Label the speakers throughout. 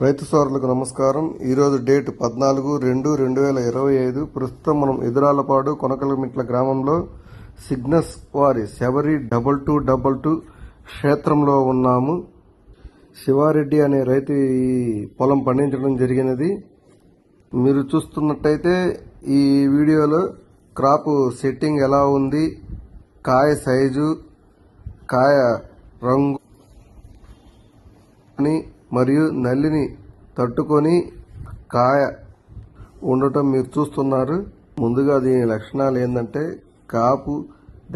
Speaker 1: రైతు సోదరులకు నమస్కారం. ఈరోజు డేట్ పద్నాలుగు రెండు రెండు వేల ఇరవై ఐదు. ప్రస్తుతం మనం ఎదురాలపాడు కొనకలమిట్ల గ్రామంలో సిగ్నస్ వారి Sabari double two double two క్షేత్రంలో ఉన్నాము. శివారెడ్డి అనే రైతు ఈ పొలం పండించడం జరిగినది. మీరు చూస్తున్నట్టయితే ఈ వీడియోలో క్రాప్ సెట్టింగ్ ఎలా ఉంది కాయ సైజు కాయ రంగు అని మరియు నల్లిని తట్టుకొని కాయ ఉండటం మీరు చూస్తున్నారు. ముందుగా దీని లక్షణాలు ఏంటంటే కాపు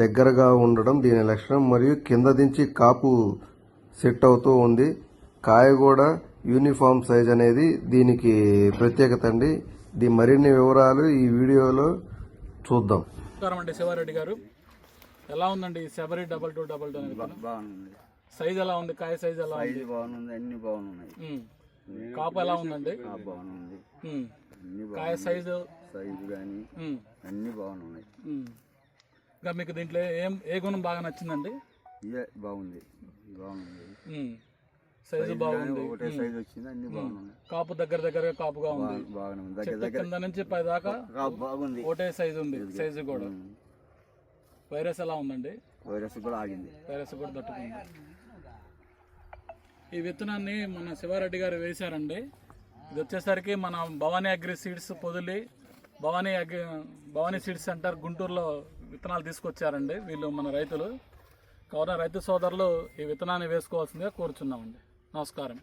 Speaker 1: దగ్గరగా ఉండడం దీని లక్షణం మరియు కింద దించి కాపు సెట్ అవుతూ ఉంది. కాయ కూడా యూనిఫామ్ సైజ్ అనేది దీనికి ప్రత్యేకత అండి. దీ మరిన్ని వివరాలు ఈ వీడియోలో చూద్దాం.
Speaker 2: నమస్కారం అండి శివారెడ్డి గారు. ఎలా ఉందండి Sabari double two double two అనేది?
Speaker 3: బాగుంది.
Speaker 2: సైజ్ ఎలా ఉంది? కాయ సైజ్ ఎలా ఉంది?
Speaker 3: బాగుంది అన్ని బాగున్నాయి.
Speaker 2: కాపు ఎలా ఉందండి?
Speaker 3: బాగుంది.
Speaker 2: కాయ సైజు?
Speaker 3: సైజు కానీ. అన్ని బాగున్నాయి.
Speaker 2: ఇంకా మీకు దీంట్లో ఏం ఏ గుణం బాగా నచ్చిందండి?
Speaker 3: ఇదే బాగుంది. బాగుంది.
Speaker 2: సైజు బాగుంది.
Speaker 3: ఒకటే సైజు వచ్చింది అన్ని బాగున్నాయి.
Speaker 2: కాపు దగ్గర దగ్గర కాపుగా ఉంది.
Speaker 3: బా- బాగానే ఉంది దగ్గర దగ్గర
Speaker 2: కింద నుంచి పై దాకా
Speaker 3: బాగుంది.
Speaker 2: ఒకటే సైజు ఉంది సైజు కూడా. వైరస్ ఎలా ఉందండి?
Speaker 3: వైరస్ కూడా ఆగింది.
Speaker 2: వైరస్ కూడా తట్టుకుంది. ఈ విత్తనాన్ని మన శివారెడ్డి గారు వేశారండి. ఇది వచ్చేసరికి మన Bhavani agri seeds Podili Bhavani agri Bhavani seeds centre గుంటూరులో విత్తనాలు తీసుకొచ్చారండి వీళ్ళు మన రైతులు. కావున రైతు సోదరులు ఈ విత్తనాన్ని వేసుకోవాల్సిందిగా కోరుచున్నామండి. నమస్కారం.